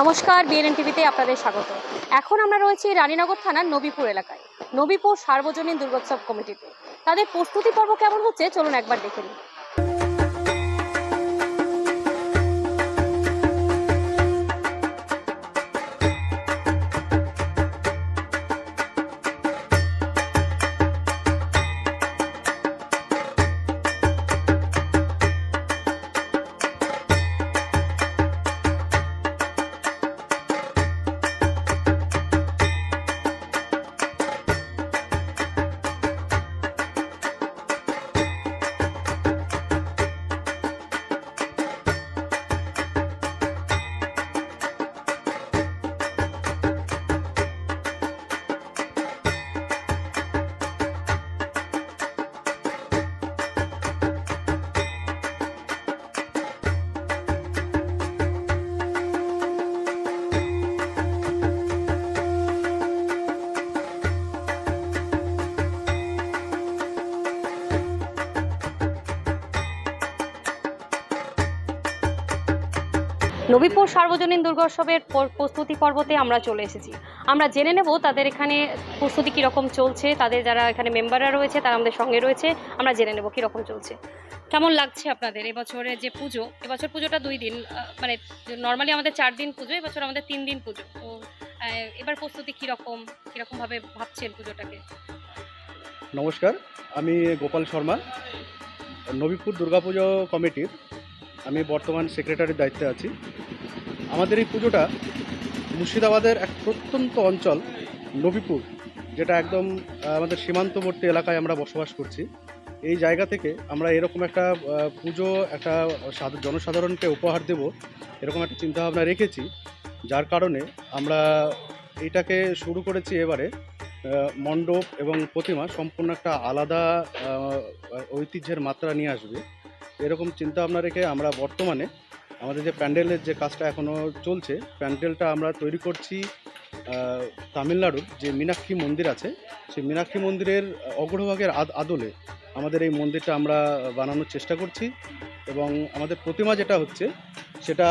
নমস্কার বিএনএন টিভিতে আপনাদের স্বাগত। এখন আমরা রয়েছি রানীনগর থানার নবীপুর এলাকায়। নবীপুর সার্বজনীন দুর্গোৎসব কমিটিতে। তাদের প্রস্তুতি পর্ব কেমন হচ্ছে? চলুন একবার দেখে নিই। নবীপুর সার্বজনীন দুর্গোৎসবের পর- প্রস্তুতি পর্বতে আমরা চলে এসেছি। আমরা জেনে নেব তাদের এখানে প্রস্তুতি কীরকম চলছে, তাদের যারা এখানে মেম্বাররা রয়েছে, তারা আমাদের সঙ্গে রয়েছে, আমরা জেনে নেব কীরকম চলছে। কেমন লাগছে আপনাদের এবছরের যে পুজো? এবছর পুজোটা দুই দিন মানে নর্মালি আমাদের চার দিন পুজো, এবছর আমাদের তিন দিন পুজো। তো এবার প্রস্তুতি কীরকম কীরকমভাবে ভাবছেন পুজোটাকে? নমস্কার, আমি গোপাল শর্মা, নবীপুর দুর্গাপুজো কমিটির আমি বর্তমান সেক্রেটারির দায়িত্বে আছি। আমাদের এই পুজোটা মুর্শিদাবাদের এক প্রত্যন্ত অঞ্চল, নবীপুর, যেটা একদম আমাদের সীমান্তবর্তী এলাকায় আমরা বসবাস করছি। এই জায়গা থেকে আমরা এরকম একটা পুজো, একটা সাধ- জনসাধারণকে উপহার দেব, এরকম একটা চিন্তাভাবনা রেখেছি। যার কারণে আমরা এটাকে শুরু করেছি এবারে মণ্ডপ এবং প্রতিমা সম্পূর্ণ একটা আলাদা ঐতিহ্যের মাত্রা নিয়ে আসবে। এরকম চিন্তা ভাবনা রেখে আমরা বর্তমানে আমাদের যে প্যান্ডেলের যে কাজটা এখনও চলছে, প্যান্ডেলটা আমরা তৈরি করছি তামিলনাড়ুর যে মীনাক্ষী মন্দির আছে, সেই মীনাক্ষী মন্দিরের অগ্রভাগের আদ, আদলে আমাদের এই মন্দিরটা আমরা বানানোর চেষ্টা করছি এবং আমাদের প্রতিমা যেটা হচ্ছে, সেটা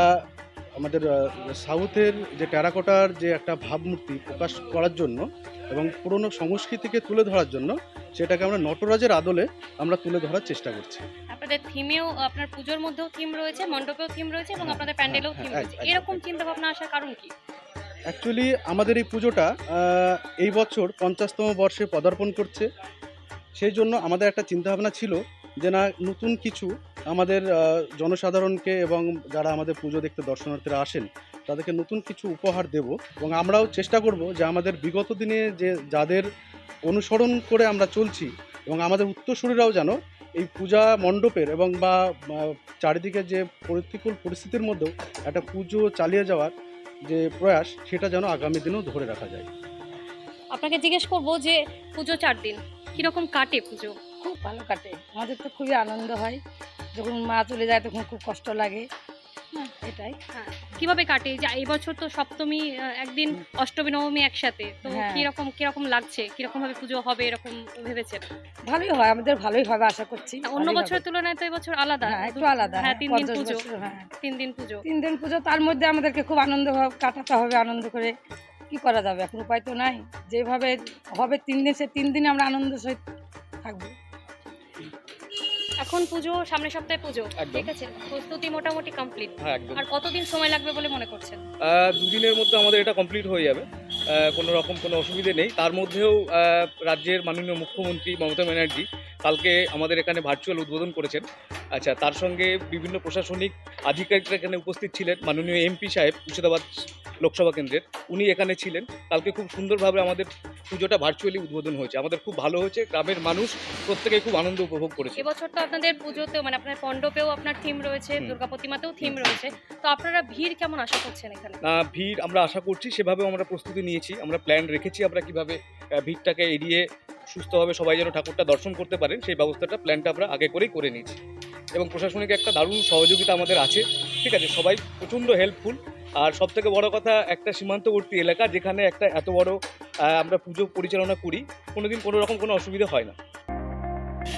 আমাদের সাউথের যে টেরাকোটার যে একটা ভাবমূর্তি প্রকাশ করার জন্য এবং পুরনো সংস্কৃতিকে তুলে ধরার জন্য সেটাকে আমরা নটরাজের আদলে আমরা তুলে ধরার চেষ্টা করছি। আপনাদের থিমেও আপনার পুজোর মধ্যেও থিম রয়েছে মণ্ডপেও থিম রয়েছে এবং আপনাদের প্যান্ডেলেও থিম হ্যাঁ, রয়েছে। এরকম একদম। চিন্তা ভাবনা আসার কারণ কি? অ্যাকচুয়ালি আমাদের এই পুজোটা এই বছর পঞ্চাশতম বর্ষে পদার্পণ করছে। সেই জন্য আমাদের একটা চিন্তাভাবনা ছিল যে না নতুন কিছু আমাদের জনসাধারণকে এবং যারা আমাদের পুজো দেখতে দর্শনার্থীরা আসেন তাদেরকে নতুন কিছু উপহার দেব এবং আমরাও চেষ্টা করব যে আমাদের বিগত দিনে যে যাদের অনুসরণ করে আমরা চলছি এবং আমাদের উত্তরসূরিরাও যেন এই পূজা মণ্ডপের এবং বা চারিদিকে যে প্রতিকূল পরিস্থিতির মধ্যেও একটা পুজো চালিয়ে যাওয়ার যে প্রয়াস সেটা যেন আগামী দিনেও ধরে রাখা যায়। আপনাকে জিজ্ঞেস করব যে পুজো চার দিন কীরকম কাটে পুজো? খুব ভালো কাটে। আমাদের তো খুবই আনন্দ হয়। যখন মা চলে যায় তখন খুব কষ্ট লাগে। এটাই। কীভাবে কাটে? যে এই বছর তো সপ্তমী একদিন অষ্টমী নবমী একসাথে। তো হ্যাঁ। কীরকম কীরকম লাগছে? কীরকম ভাবে পুজো হবে? এরকম ভেবেছেন? ভালোই হয়। আমাদের ভালোই হবে আশা করছি। অন্য বছরের তুলনায় তো এবছর আলাদা। হ্যাঁ একটু আলাদা। হ্যাঁ তিন দিন পুজো। হ্যাঁ। তিন দিন পুজো। তিন দিন পুজো তার মধ্যে আমাদেরকে খুব আনন্দ কাটাতে হবে আনন্দ করে কি করা যাবে? এখন উপায় তো নাই। যেভাবে হবে তিন দিন সে তিন দিন আমরা আনন্দ সহিত থাকব। এখন পুজো সামনের সপ্তাহে পুজো। ঠিক আছে? প্রস্তুতি মোটামুটি কমপ্লিট হ্যাঁ আর কতদিন সময় লাগবে বলে মনে করছেন? দুদিনের মধ্যে আমাদের এটা কমপ্লিট হয়ে যাবে। কোনো রকম কোনো অসুবিধে নেই। তার মধ্যেও রাজ্যের মাননীয় মুখ্যমন্ত্রী মমতা ব্যানার্জি কালকে আমাদের এখানে ভার্চুয়াল উদ্বোধন করেছেন। আচ্ছা তার সঙ্গে বিভিন্ন প্রশাসনিক আধিকারিকরা এখানে উপস্থিত ছিলেন। মাননীয় এমপি সাহেব মুর্শিদাবাদ লোকসভা কেন্দ্রের উনি এখানে ছিলেন। কালকে খুব সুন্দরভাবে আমাদের পুজোটা ভার্চুয়ালি উদ্বোধন হয়েছে। আমাদের খুব ভালো হয়েছে গ্রামের মানুষ প্রত্যেকে খুব আনন্দ উপভোগ করেছে। এবছর তো আপনাদের পুজোতেও মানে আপনার পণ্ডপেও আপনার থিম রয়েছে। দুর্গা প্রতিমাতেও থিম রয়েছে। তো আপনারা ভিড় কেমন আশা করছেন এখানে? না ভিড় আমরা আশা করছি সেভাবেও আমরা প্রস্তুতি নিয়েছি। আমরা প্ল্যান রেখেছি আমরা কীভাবে ভিড়টাকে এড়িয়ে সুস্থভাবে সবাই যেন ঠাকুরটা দর্শন করতে পারেন, সেই ব্যবস্থাটা প্ল্যানটা আমরা আগে করেই করে নিয়েছি। এবং প্রশাসনিক একটা দারুণ সহযোগিতা আমাদের আছে, ঠিক আছে? সবাই প্রচণ্ড হেল্পফুল আর সব থেকে বড়ো কথা, একটা সীমান্তবর্তী এলাকা যেখানে একটা এত বড় আমরা পুজো পরিচালনা করি, কোনোদিন কোনো রকম কোনো অসুবিধা হয় না।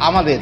আমাদের